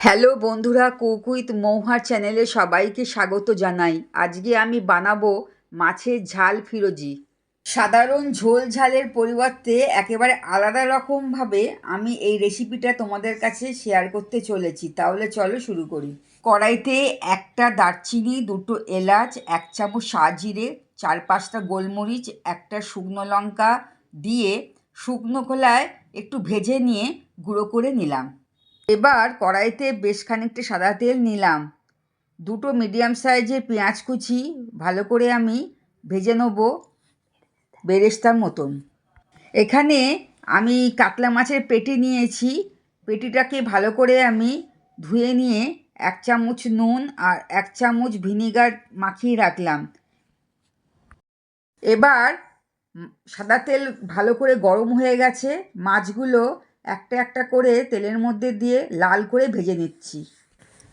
Hello বন্ধুরা cook with মৌহার চ্যানেলে সবাইকে স্বাগত জানাই। আজকে আমি বানাবো মাছের ঝাল ফিরোজি। সাধারণ ঝোল ঝালের পরিবর্তে একেবারে আলাদা রকমভাবে আমি এই রেসিপিটা তোমাদের কাছে শেয়ার করতে চলেছি। তাহলে চলো শুরু করি। কড়াইতে একটা দারচিনি, দুটো এলাচ, এক চামচ সাজিরে, চার পাঁচটা গোলমরিচ, একটা শুকনো লঙ্কা দিয়ে শুকনো খোলায় একটু ভেজে নিয়ে গুঁড়ো করে নিলাম। এবার কড়াইতে বেশ খানিকটা সাদা তেল নিলাম। দুটো মিডিয়াম সাইজের পেঁয়াজ কুচি, ভালো করে আমি ভেজে নেব বেরেস্তার মতন। এখানে আমি কাতলা মাছের পেটি নিয়েছি। পেটিটাকে ভালো করে আমি ধুয়ে নিয়ে এক চামচ নুন আর এক চামচ ভিনিগার মাখিয়ে রাখলাম। এবার সাদা তেল ভালো করে গরম হয়ে গেছে। মাছগুলো একটা একটা করে তেলের মধ্যে দিয়ে লাল করে ভেজে নিচ্ছি।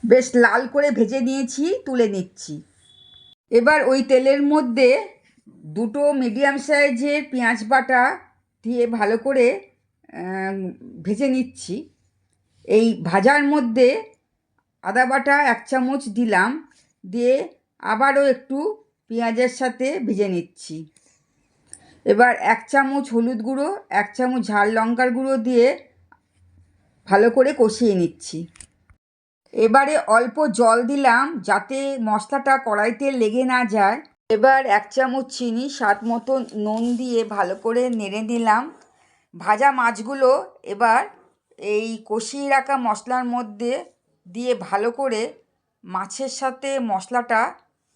বেশ লাল করে ভেজে নিয়েছি, তুলে নিচ্ছি। এবার ওই তেলের মধ্যে দুটো মিডিয়াম সাইজের পেঁয়াজ বাটা দিয়ে ভালো করে ভেজে নিচ্ছি। এই ভাজার মধ্যে আদা বাটা এক চামচ দিলাম, দিয়ে আবারও একটু পেঁয়াজের সাথে ভেজে নিচ্ছি। এবার এক চামচ হলুদ গুঁড়ো, এক চামচ ঝাল লঙ্কার গুঁড়ো দিয়ে ভালো করে কষিয়ে নিচ্ছি। এবারে অল্প জল দিলাম যাতে মশলাটা কড়াইতে লেগে না যায়। এবার এক চামচ চিনি, স্বাদ মতো নুন দিয়ে ভালো করে নেড়ে নিলাম। ভাজা মাছগুলো এবার এই কষিয়ে রাখা মশলার মধ্যে দিয়ে ভালো করে মাছের সাথে মশলাটা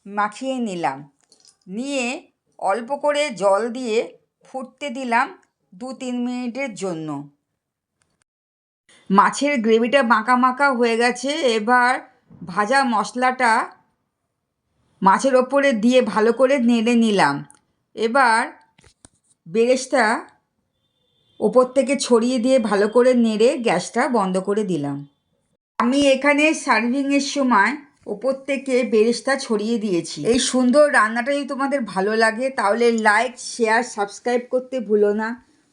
মাখিয়ে নিলাম। নিয়ে অল্প করে জল দিয়ে ফুটতে দিলাম দু তিন মিনিটের জন্য। মাছের গ্রেভিটা মাখা মাখা হয়ে গেছে। এবার ভাজা মশলাটা মাছের ওপরে দিয়ে ভালো করে নেড়ে নিলাম। এবার বেরেস্তা ওপর থেকে ছড়িয়ে দিয়ে ভালো করে নেড়ে গ্যাসটা বন্ধ করে দিলাম। আমি এখানে সার্ভিংয়ের সময় ওপর থেকে বেরেস্তা ছড়িয়ে দিয়েছি। এই সুন্দর রান্নাটা যদি তোমাদের ভালো লাগে, তাহলে লাইক শেয়ার সাবস্ক্রাইব করতে ভুলো না।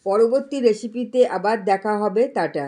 পরবর্তী রেসিপিতে আবার দেখা হবে, টাটা।